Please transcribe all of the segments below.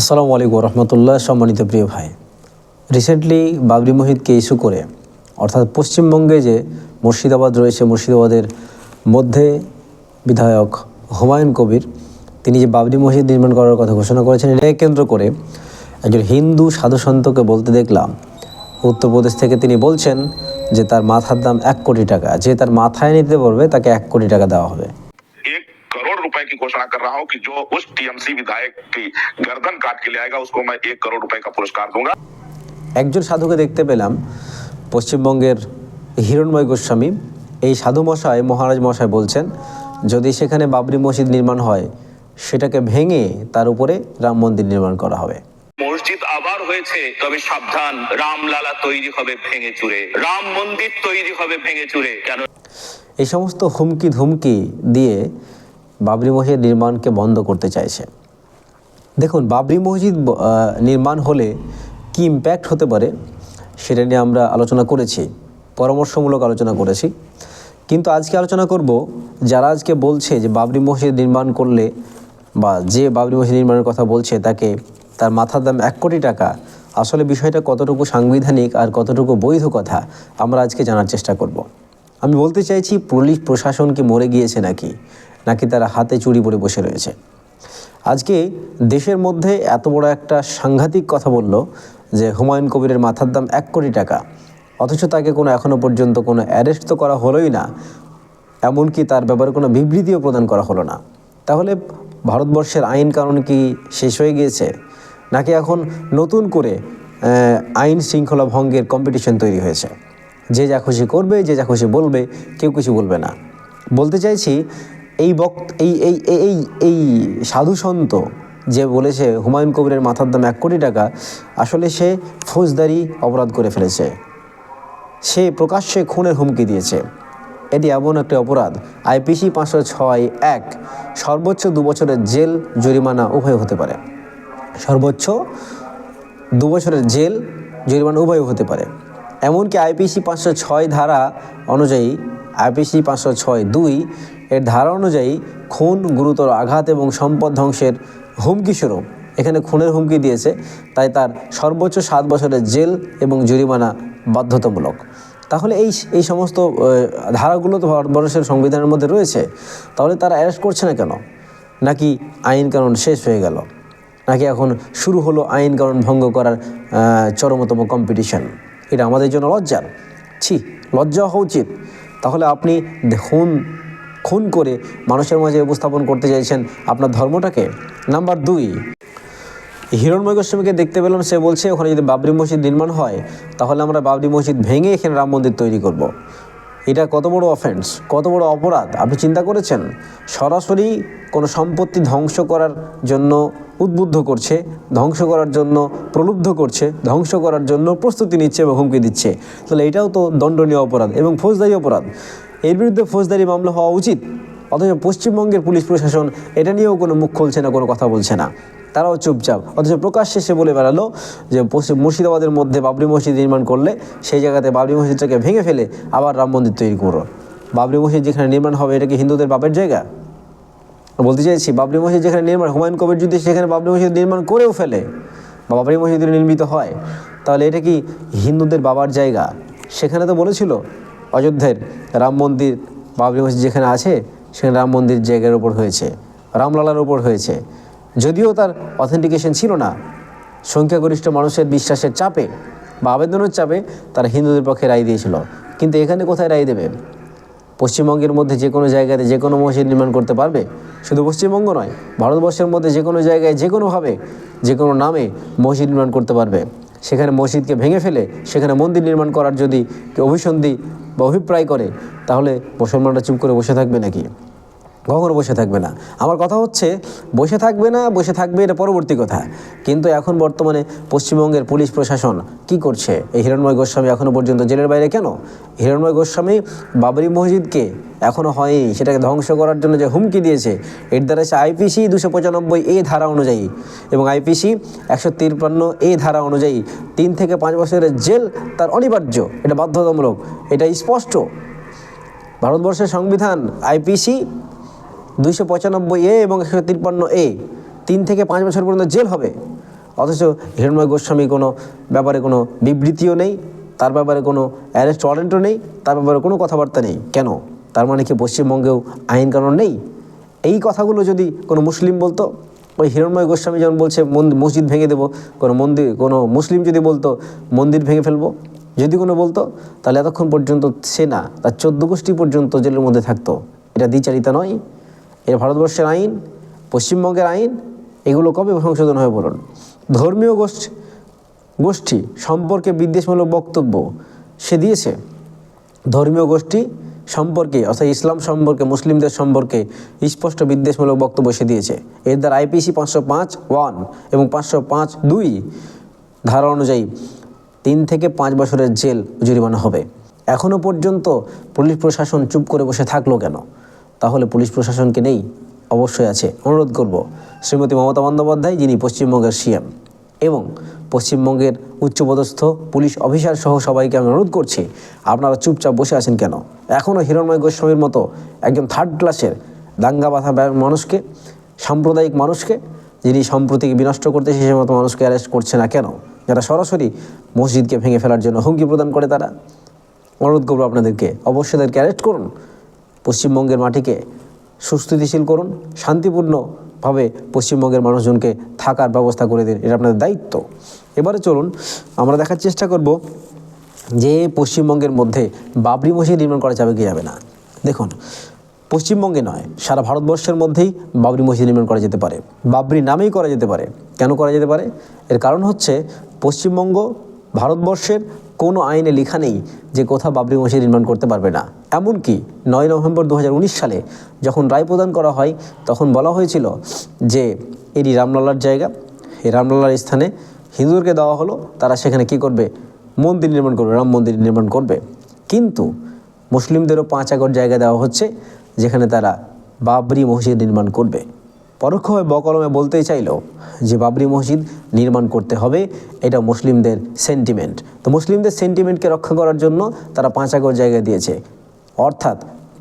আসসালামু আলাইকুম রহমতুল্লাহ, সম্মানিত প্রিয় ভাই। রিসেন্টলি বাবরি মহিদকে ইস্যু করে, অর্থাৎ পশ্চিমবঙ্গে যে মুর্শিদাবাদ রয়েছে, মুর্শিদাবাদের মধ্যে বিধায়ক হুমায়ুন কবির, তিনি যে বাবরি মসজিদ নির্মাণ করার কথা ঘোষণা করেছেন, এটাকে কেন্দ্র করে একজন হিন্দু সাধু সন্তকে বলতে দেখলাম। উত্তরপ্রদেশ থেকে তিনি বলছেন যে তার মাথার দাম এক কোটি টাকা, যে তার মাথায় নিতে পারবে তাকে এক কোটি টাকা দেওয়া হবে। की घोषणा कर रहा हूं कि जो उस टीएमसी विधायक की गर्दन काट के ले आएगा उसको मैं एक करोड़ रुपए का पुरस्कार दूंगा একজন সাধুকে দেখতে পেলাম পশ্চিমবঙ্গের হিরণময় গোস্বামী এই সাধু মশাই মহারাজ মশাই বলছেন যদি সেখানে বাবরি মসজিদ নির্মাণ হয় সেটাকে ভেঙে তার উপরে রাম মন্দির নির্মাণ করা হবে মসজিদ আবার হয়েছে তবে সাবধান রামলালা তৈরি হবে ভেঙে চুরে রাম মন্দির তৈরি হবে ভেঙে চুরে কেন এই সমস্ত হুমকি ধুমকি দিয়ে বাবরি মসজিদ নির্মাণকে বন্ধ করতে চাইছে। দেখুন, বাবরি মসজিদ নির্মাণ হলে কি ইম্প্যাক্ট হতে পারে সেটা নিয়ে আমরা আলোচনা করেছি, পরামর্শমূলক আলোচনা করেছি। কিন্তু আজকে আলোচনা করব যারা আজকে বলছে যে বাবরি মসজিদ নির্মাণ করলে বা যে বাবরি মসজিদ নির্মাণের কথা বলছে তাকে তার মাথার দাম এক কোটি টাকা, আসলে বিষয়টা কতটুকু সাংবিধানিক আর কতটুকু বৈধ কথা আমরা আজকে জানার চেষ্টা করব। আমি বলতে চাইছি, পুলিশ প্রশাসন কি মরে গিয়েছে নাকি? নাকি তারা হাতে চুরি পরে বসে রয়েছে। আজকে দেশের মধ্যে এত বড় একটা সাংঘাতিক কথা বলল যে হুমায়ুন কবিরের মাথার দাম এক কোটি টাকা। অথচ তাকে কোনো এখনও পর্যন্ত কোনো অ্যারেস্ট তো করা হলোই না। এমনকি তার ব্যাপারে কোনো বিবৃতিও প্রদান করা হলো না। তাহলে ভারতবর্ষের আইন কানুন কি শেষ হয়ে গিয়েছে? নাকি এখন নতুন করে আইন শৃঙ্খলা ভঙ্গের কম্পিটিশন তৈরি হয়েছে? যে যা খুশি করবে, যে যা খুশি বলবে, কেউ কিছু বলবে না। বলতে চাইছি এই বক্ত এই এই, এই- এই সাধু সন্ত যে বলেছে, হুমায়ুন কবিরের মাথার দাম এক কোটি টাকা, আসলে সে ফৌজদারি অপরাধ করে ফেলেছে। সে প্রকাশ্যে খুনের হুমকি দিয়েছে। এটি এমন একটি অপরাধ। আইপিসি পাঁচশো ছয় এক, সর্বোচ্চ দু বছরের জেল জরিমানা উভয় হতে পারে। সর্বোচ্চ দু বছরের জেল জরিমানা উভয় হতে পারে। এমনকি আইপিসি পাঁচশো ছয় ধারা অনুযায়ী, আইপিসি পাঁচশো ছয় দুই এর ধারা অনুযায়ী খুন গুরুতর আঘাত এবং সম্পদ ধ্বংসের হুমকি স্বরূপ। এখানে খুনের হুমকি দিয়েছে, তাই তার সর্বোচ্চ সাত বছরের জেল এবং জরিমানা বাধ্যতামূলক। তাহলে এই এই সমস্ত ধারাগুলো তো ভারতবর্ষের সংবিধানের মধ্যে রয়েছে, তাহলে তারা অ্যারেস্ট করছে না কেন? নাকি আইন কানুন শেষ হয়ে গেল? নাকি এখন শুরু হলো আইন কানুন ভঙ্গ করার চরমতম কম্পিটিশন এটা আমাদের জন্য লজ্জার। ছি লজ্জা হওয়া উচিত। তাহলে আপনি খুন খুন করে মানুষের মাঝে উপস্থাপন করতে চাইছেন আপনার ধর্মটাকে? নাম্বার দুই, হিরণময় গোস্বামীকে দেখতে পেলাম, সে বলছে, ওখানে যদি বাবরি মসজিদ নির্মাণ হয়, তাহলে আমরা বাবরি মসজিদ ভেঙে এখানে রাম মন্দির তৈরি করব। এটা কত বড় অফেন্স কত বড় অপরাধ? আপনি চিন্তা করেছেন? সরাসরি কোনো সম্পত্তি ধ্বংস করার জন্য উদ্বুদ্ধ করছে, ধ্বংস করার জন্য প্রলুব্ধ করছে, ধ্বংস করার জন্য প্রস্তুতি নিচ্ছে এবং হুমকি দিচ্ছে। তাহলে এটাও তো দণ্ডনীয় অপরাধ এবং ফৌজদারি অপরাধ। এর বিরুদ্ধে ফৌজদারি মামলা হওয়া উচিত। অথচ পশ্চিমবঙ্গের পুলিশ প্রশাসন এটা নিয়েও কোনো মুখ খুলছে না, কোনো কথা বলছে না। তারাও চুপচাপ। অথচ প্রকাশ্যে সে বলে বেড়ালো যে পশ্চিম মুর্শিদাবাদের মধ্যে বাবরি মসজিদ নির্মাণ করলে সেই জায়গাতে বাবরি মসজিদটাকে ভেঙে ফেলে আবার রাম মন্দির তৈরি করো। বাবরি মসজিদ যেখানে নির্মাণ হবে এটা কি হিন্দুদের বাপের জায়গা? বলতে চাইছি, বাবরি মসজিদ যেখানে নির্মাণ, হুমায়ুন কবির যদি সেখানে বাবরি মসজিদ নির্মাণ করেও ফেলে বা বাবরি মসজিদ নির্মিত হয়। তাহলে এটা কি হিন্দুদের বাবার জায়গা? সেখানে তো বলেছিল অযোধ্যের রাম মন্দির বাবরি মসজিদ যেখানে আছে, সেখানে রাম মন্দির জায়গার ওপর হয়েছে, রামলালার ওপর হয়েছে। যদিও তার অথেন্টিকেশন ছিল না, সংখ্যাগরিষ্ঠ মানুষের বিশ্বাসের চাপে বা আবেদনের চাপে তারা হিন্দুদের পক্ষে রায় দিয়েছিল। কিন্তু এখানে কোথায় রায় দেবে? পশ্চিমবঙ্গের মধ্যে যে কোনো জায়গাতে যে কোনো মসজিদ নির্মাণ করতে পারবে? শুধু পশ্চিমবঙ্গ নয়, ভারতবর্ষের মধ্যে যে কোনো জায়গায় যে কোনোভাবে, যে কোনো নামে মসজিদ নির্মাণ করতে পারবে। সেখানে মসজিদকে ভেঙে ফেলে, সেখানে মন্দির নির্মাণ করার যদি অভিসন্ধি বা অভিপ্রায় করে, তাহলে মুসলমানরা চুপ করে বসে থাকবে নাকি? কখনো বসে থাকবে না। আমার কথা হচ্ছে, বসে থাকবে না, বসে থাকবে, এটা পরবর্তী কথা। কিন্তু এখন বর্তমানে পশ্চিমবঙ্গের পুলিশ প্রশাসন কি করছে? এই হিরণময় গোস্বামী এখনও পর্যন্ত জেলের বাইরে কেন? হিরণময় গোস্বামী বাবরি মসজিদকে এখনও হয়নি। সেটাকে ধ্বংস করার জন্য যে হুমকি দিয়েছে, এর দ্বারা সে আইপিসি দুশো পঁচানব্বই এ ধারা অনুযায়ী এবং আইপিসি একশো তিরপান্ন এ ধারা অনুযায়ী তিন থেকে পাঁচ বছরের জেল তার অনিবার্য, এটা বাধ্যতামূলক, এটা স্পষ্ট। ভারতবর্ষের সংবিধান আইপিসি দুইশো পঁচানব্বই এ এবং একশো তিপ্পান্ন এ। তিন থেকে পাঁচ বছর পর্যন্ত জেল হবে। অথচ হিরণময় গোস্বামী কোনো ব্যাপারে কোনো বিবৃতিও নেই, তার ব্যাপারে কোনো অ্যারেস্ট ওয়ারেন্টও নেই, তার ব্যাপারে কোনো কথাবার্তা নেই। কেন? তার মানে কি পশ্চিমবঙ্গেও আইন কানুন নেই? এই কথাগুলো যদি কোনো মুসলিম বলতো, ওই হিরণময় গোস্বামী যেমন বলছে মসজিদ ভেঙে দেবো। কোনো মন্দির কোনো মুসলিম যদি বলতো, মন্দির ভেঙে ফেলব। যদি কোনো বলতো, তাহলে এতক্ষণ পর্যন্ত সে না, তার চোদ্দ গোষ্ঠী পর্যন্ত জেলের মধ্যে থাকতো। এটা দ্বিচারিতা নয়। এর ভারতবর্ষের আইন, পশ্চিমবঙ্গের আইন, এগুলো কবে সংশোধন হয় বলুন? ধর্মীয় গোষ্ঠী গোষ্ঠী সম্পর্কে বিদ্বেষমূলক বক্তব্য সে দিয়েছে। ধর্মীয় গোষ্ঠী সম্পর্কে, অর্থাৎ ইসলাম সম্পর্কে, মুসলিমদের সম্পর্কে স্পষ্ট বিদ্বেষমূলক বক্তব্য সে দিয়েছে। এর দ্বারা আইপিসি পাঁচশো পাঁচ, ওয়ান এবং পাঁচশো পাঁচ দুই ধারা অনুযায়ী তিন থেকে পাঁচ বছরের জেল জরিমানা হবে। এখনও পর্যন্ত পুলিশ প্রশাসন চুপ করে বসে থাকল কেন? তাহলে পুলিশ প্রশাসনকে নেই? অবশ্যই আছে। অনুরোধ করব, শ্রীমতী মমতা বন্দ্যোপাধ্যায়, যিনি পশ্চিমবঙ্গের সিএম, এবং পশ্চিমবঙ্গের উচ্চপদস্থ পুলিশ অফিসার সহ সবাইকে আমি অনুরোধ করছি, আপনারা চুপচাপ বসে আছেন কেন? এখনও হিরণময় গোস্বামীর মতো একজন থার্ড ক্লাসের দাঙ্গা বাধা মানুষকে, সাম্প্রদায়িক মানুষকে, যিনি সম্প্রতিকে বিনষ্ট করতে সে মতো মানুষকে অ্যারেস্ট করছে না কেন? যারা সরাসরি মসজিদকে ভেঙে ফেলার জন্য হুমকি প্রদান করে তারা। অনুরোধ করব আপনাদেরকে, অবশ্যই তাদেরকে অ্যারেস্ট করুন। পশ্চিমবঙ্গের মাটিকে সুস্থিতিশীল করুন, শান্তিপূর্ণভাবে পশ্চিমবঙ্গের মানুষজনকে থাকার ব্যবস্থা করে দিন, এটা আপনাদের দায়িত্ব। এবারে চলুন, আমরা দেখার চেষ্টা করব যে পশ্চিমবঙ্গের মধ্যে বাবরি মসজিদ নির্মাণ করা যাবে কি যাবে না। দেখুন, পশ্চিমবঙ্গে নয়, সারা ভারতবর্ষের মধ্যেই বাবরি মসজিদ নির্মাণ করা যেতে পারে। বাবরি নামেই করা যেতে পারে। কেন করা যেতে পারে? এর কারণ হচ্ছে পশ্চিমবঙ্গ ভারতবর্ষের কোনো আইনে লেখা নেই যে কোথাও বাবরি মসজিদ নির্মাণ করতে পারবে না। এমনকি নয় নভেম্বর দু হাজার উনিশ সালে যখন রায় প্রদান করা হয়, তখন বলা হয়েছিল যে এটি রামলালার জায়গা। এই রামলালার স্থানে হিন্দুদেরকে দেওয়া হলো। তারা সেখানে কি করবে? মন্দির নির্মাণ করবে, রাম মন্দির নির্মাণ করবে। কিন্তু মুসলিমদেরও পাঁচ একর জায়গা দেওয়া হচ্ছে, যেখানে তারা বাবরি মসজিদ নির্মাণ করবে। পরোক্ষভাবে বকলমে বলতেই চাইলো যে বাবরি মসজিদ নির্মাণ করতে হবে, এটা মুসলিমদের সেন্টিমেন্ট তো মুসলিমদের সেন্টিমেন্টকে রক্ষা করার জন্য তারা পাঁচ একর জায়গা দিয়েছে। অর্থাৎ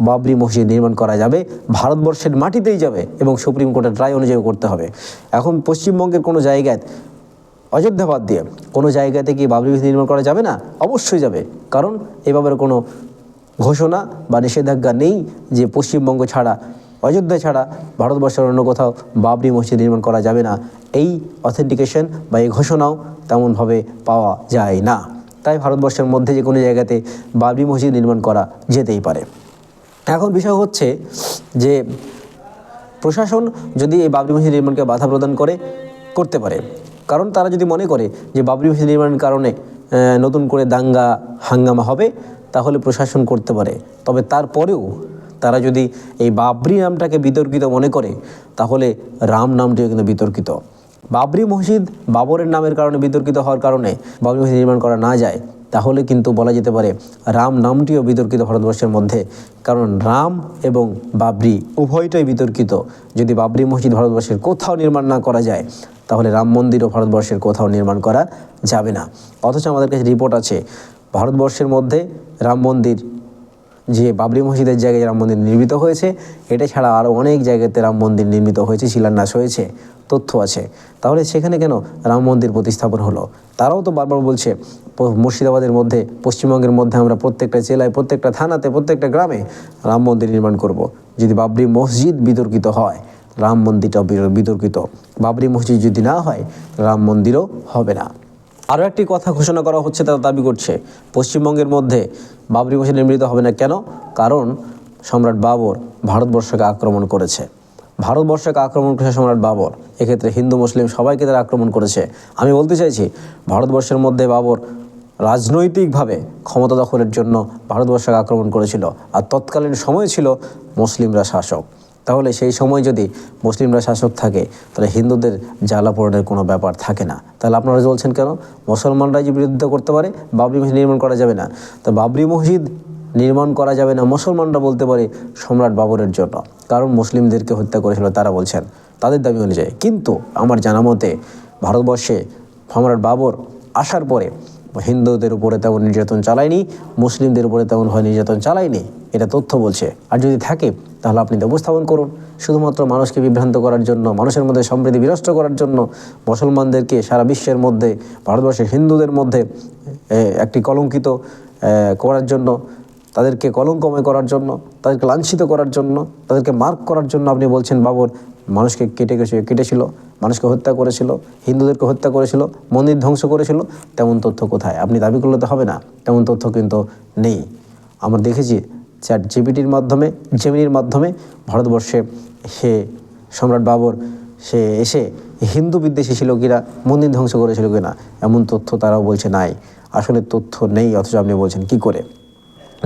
বাবরি মসজিদ নির্মাণ করা যাবে, ভারতবর্ষের মাটিতেই যাবে এবং সুপ্রিম কোর্টের রায় অনুযায়ী করতে হবে। এখন পশ্চিমবঙ্গের কোনো জায়গায় অযোধ্যা বাদ দিয়ে কোনো জায়গাতে কি বাবরি মসজিদ নির্মাণ করা যাবে না? অবশ্যই যাবে। কারণ এভাবে কোনো ঘোষণা বা নিষেধাজ্ঞা নেই যে পশ্চিমবঙ্গ ছাড়া অযোধ্যা ছাড়া ভারতবর্ষের অন্য কোথাও বাবরি মসজিদ নির্মাণ করা যাবে না। এই অথেন্টিকেশন বা এই ঘোষণাও তেমনভাবে পাওয়া যায় না। তাই ভারতবর্ষের মধ্যে যে কোনো জায়গাতে বাবরি মসজিদ নির্মাণ করা যেতেই পারে। এখন বিষয় হচ্ছে যে প্রশাসন যদি এই বাবরি মসজিদ নির্মাণকে বাধা প্রদান করে, করতে পারে। কারণ তারা যদি মনে করে যে বাবরি মসজিদ নির্মাণের কারণে নতুন করে দাঙ্গা হাঙ্গামা হবে, তাহলে প্রশাসন করতে পারে। তবে তারপরেও তারা যদি এই বাবরি নামটাকে বিতর্কিত মনে করে, তাহলে রাম নামটিও কিন্তু বিতর্কিত। বাবরি মসজিদ বাবরের নামের কারণে বিতর্কিত হওয়ার কারণে বাবরি মসজিদ নির্মাণ করা না যায়, তাহলে কিন্তু বলা যেতে পারে রাম নামটিও বিতর্কিত ভারতবর্ষের মধ্যে। কারণ রাম এবং বাবরি উভয়টাই বিতর্কিত। যদি বাবরি মসজিদ ভারতবর্ষের কোথাও নির্মাণ না করা যায়, তাহলে রাম মন্দিরও ভারতবর্ষের কোথাও নির্মাণ করা যাবে না। অথচ আমাদের কাছে রিপোর্ট আছে, ভারতবর্ষের মধ্যে রাম মন্দির যে বাবরি মসজিদের জায়গায় রাম মন্দির নির্মিত হয়েছে, এটা ছাড়া আরও অনেক জায়গাতে রাম মন্দির নির্মিত হয়েছে, শিলান্যাস হয়েছে, তথ্য আছে। তাহলে সেখানে কেন রাম মন্দির প্রতিস্থাপন হলো? তারাও তো বারবার বলছে মুর্শিদাবাদের মধ্যে, পশ্চিমবঙ্গের মধ্যে আমরা প্রত্যেকটা জেলায়, প্রত্যেকটা থানাতে, প্রত্যেকটা গ্রামে রাম মন্দির নির্মাণ করব। যদি বাবরি মসজিদ বিতর্কিত হয়, রাম মন্দিরটাও বিতর্কিত। বাবরি মসজিদ যদি না হয়, রাম মন্দিরও হবে না। আরও একটি কথা ঘোষণা করা হচ্ছে, তারা দাবি করছে, পশ্চিমবঙ্গের মধ্যে বাবরি মসজিদ নির্মিত হবে না কেন? কারণ সম্রাট বাবর ভারতবর্ষকে আক্রমণ করেছে। ভারতবর্ষকে আক্রমণ করেছে সম্রাট বাবর। এক্ষেত্রে হিন্দু, মুসলিম সবাইকে তারা আক্রমণ করেছে। আমি বলতে চাইছি, ভারতবর্ষের মধ্যে বাবর রাজনৈতিকভাবে ক্ষমতা দখলের জন্য ভারতবর্ষকে আক্রমণ করেছিল। আর তৎকালীন সময় ছিল মুসলিমরা শাসক। তাহলে সেই সময় যদি মুসলিমরা শাসক থাকে, তাহলে হিন্দুদের জ্বালাপোড়নের কোনো ব্যাপার থাকে না। তাহলে আপনারা বলছেন কেন? মুসলমানরা যে বিরোধিতা করতে পারে, বাবরি মসজিদ নির্মাণ করা যাবে না। তো বাবরি মসজিদ নির্মাণ করা যাবে না, মুসলমানরা বলতে পারে সম্রাট বাবরের জন্য। কারণ মুসলিমদেরকে হত্যা করেছিল, তারা বলছেন, তাদের দাবি অনুযায়ী। কিন্তু আমার জানা মতে, ভারতবর্ষে সম্রাট বাবর আসার পরে হিন্দুদের উপরে তেমন নির্যাতন চালায়নি, মুসলিমদের উপরে তেমন হয় নির্যাতন চালায়নি, এটা তথ্য বলছে। আর যদি থাকে, তাহলে আপনি উপস্থাপন করুন। শুধুমাত্র মানুষকে বিভ্রান্ত করার জন্য, মানুষের মধ্যে সমৃদ্ধি বিনষ্ট করার জন্য, মুসলমানদেরকে সারা বিশ্বের মধ্যে, ভারতবর্ষের হিন্দুদের মধ্যে একটি কলঙ্কিত করার জন্য তাদেরকে কলঙ্কময় করার জন্য, তাদেরকে লাঞ্ছিত করার জন্য, তাদেরকে মার্ক করার জন্য আপনি বলছেন বাবর মানুষকে কেটে গেছে, কেটেছিল, মানুষকে হত্যা করেছিল, হিন্দুদেরকে হত্যা করেছিল, মন্দির ধ্বংস করেছিল, তেমন তথ্য কোথায়? আপনি দাবি করলে তো হবে না, তেমন তথ্য কিন্তু নেই। আমরা দেখেছি চ্যাট জিপিটির মাধ্যমে জেমিনির মাধ্যমে ভারতবর্ষে সে সম্রাট বাবর, সে এসে হিন্দু বিদ্বেষী ছিল কিনা মন্দির ধ্বংস করেছিল কিনা, এমন তথ্য তারাও বলছে নাই। আসলে তথ্য নেই, অথচ আপনি বলছেন, কি করে?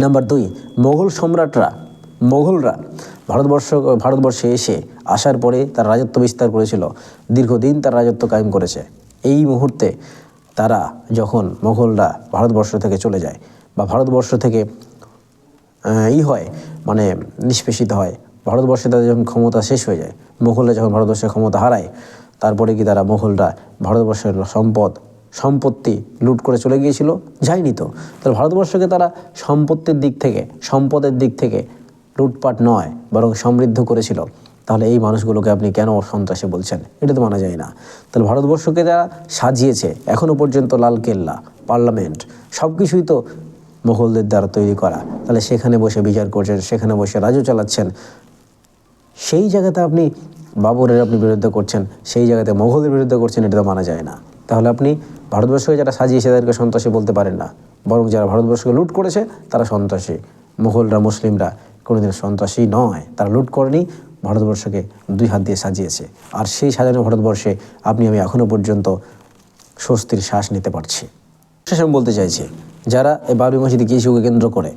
নাম্বার দুই মোগল সম্রাটরা মোগলরা ভারতবর্ষ, ভারতবর্ষে এসে আসার পরে তার রাজত্ব বিস্তার করেছিল। দীর্ঘদিন তার রাজত্ব কায়েম করেছে। এই মুহূর্তে তারা যখন মোগলরা ভারতবর্ষ থেকে চলে যায় বা ভারতবর্ষ থেকে ই হয় মানে নিষ্পেষিত হয়, ভারতবর্ষে তাদের যখন ক্ষমতা শেষ হয়ে যায়, মুঘলরা যখন ভারতবর্ষের ক্ষমতা হারায়, তারপরে কি তারা মুঘলরা ভারতবর্ষের সম্পদ সম্পত্তি লুট করে চলে গিয়েছিল, যায়নি তো। তাহলে ভারতবর্ষকে তারা সম্পত্তির দিক থেকে, সম্পদের দিক থেকে লুটপাট নয়, বরং সমৃদ্ধ করেছিল। তাহলে এই মানুষগুলোকে আপনি কেন সন্ত্রাসী বলছেন? এটা তো মানা যায় না। তাহলে ভারতবর্ষকে যারা সাজিয়েছে এখনও পর্যন্ত লালকেল্লা পার্লামেন্ট সব কিছুই তো মোগলদের দ্বারা তৈরি করা। তাহলে সেখানে বসে বিচার করছেন, সেখানে বসে রাজু চালাচ্ছেন। সেই জায়গাতে আপনি বাবরের আপনি বিরুদ্ধে করছেন, সেই জায়গাতে মোগলদের বিরুদ্ধে করছেন, এটা তো মানা যায় না। তাহলে আপনি ভারতবর্ষকে যারা সাজিয়েছে, তাদেরকে সন্ত্রাসী বলতে পারেন না। বরং যারা ভারতবর্ষকে লুট করেছে, তারা সন্ত্রাসী। মোগলরা মুসলিমরা কোনোদিন সন্ত্রাসী নয়। তারা লুট করেনি, ভারতবর্ষকে দুই হাত দিয়ে সাজিয়েছে। আর সেই সাজানো ভারতবর্ষে আপনি, আমি এখনও পর্যন্ত স্বস্তির শ্বাস নিতে পারছি। শেষে আমি বলতে চাইছি, যারা এই বাবরি মসজিদ ইস্যুকে কেন্দ্র করে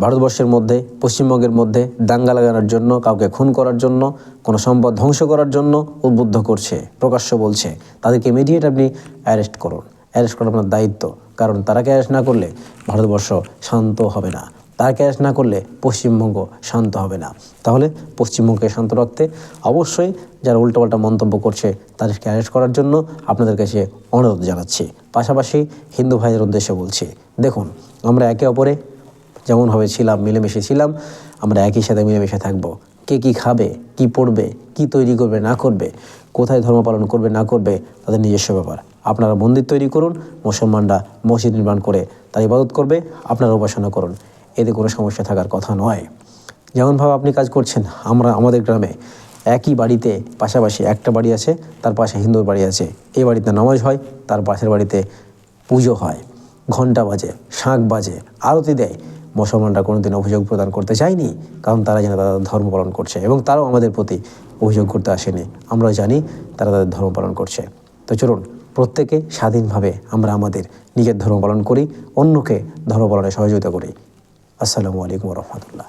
ভারতবর্ষের মধ্যে, পশ্চিমবঙ্গের মধ্যে দাঙ্গা লাগানোর জন্য, কাউকে খুন করার জন্য, কোনো সম্পদ ধ্বংস করার জন্য উদ্বুদ্ধ করছে, প্রকাশ্য বলছে। তাদেরকে ইমিডিয়েট আপনি অ্যারেস্ট করুন। অ্যারেস্ট করা আপনার দায়িত্ব। কারণ তারাকে অ্যারেস্ট না করলে ভারতবর্ষ শান্ত হবে না। তারাকে অ্যারেস্ট না করলে পশ্চিমবঙ্গ শান্ত হবে না। তাহলে পশ্চিমবঙ্গকে শান্ত রাখতে অবশ্যই যারা উল্টোপাল্টা মন্তব্য করছে, তাদেরকে অ্যারেস্ট করার জন্য আপনাদের কাছে অনুরোধ জানাচ্ছি। পাশাপাশি হিন্দু ভাইদের উদ্দেশ্যে বলছি, দেখুন, আমরা একে অপরে যেমনভাবে ছিলাম, মিলেমিশে ছিলাম, আমরা একই সাথে মিলেমিশে থাকব। কে কি খাবে, কি পড়বে, কি তৈরি করবে, না করবে, কোথায় ধর্ম পালন করবে, না করবে, তাদের নিজস্ব ব্যাপার। আপনারা মন্দির তৈরি করুন, মুসলমানরা মসজিদ নির্মাণ করে তার ইবাদত করবে, আপনারা উপাসনা করুন। এতে কোনো সমস্যা থাকার কথা নয়। যেমনভাবে আপনি কাজ করছেন, আমরা আমাদের গ্রামে একই বাড়িতে পাশাপাশি একটা বাড়ি আছে, তার পাশে হিন্দুর বাড়ি আছে। এই বাড়িতে নামাজ হয়, তার পাশের বাড়িতে পুজো হয়। ঘণ্টা বাজে, শাঁখ বাজে, আরতি দেয়। মুসলমানরা কোনোদিন অভিযোগ প্রদান করতে চায়নি, কারণ তারা যেন তাদের ধর্ম পালন করছে এবং তারাও আমাদের প্রতি অভিযোগ করতে আসেনি। আমরা জানি তারা তাদের ধর্ম পালন করছে। তো চলুন, প্রত্যেকে স্বাধীনভাবে আমরা আমাদের নিজের ধর্ম পালন করি, অন্যকে ধর্ম পালনে সহযোগিতা করি। আসসালামু আলাইকুম রহমতুল্লাহ।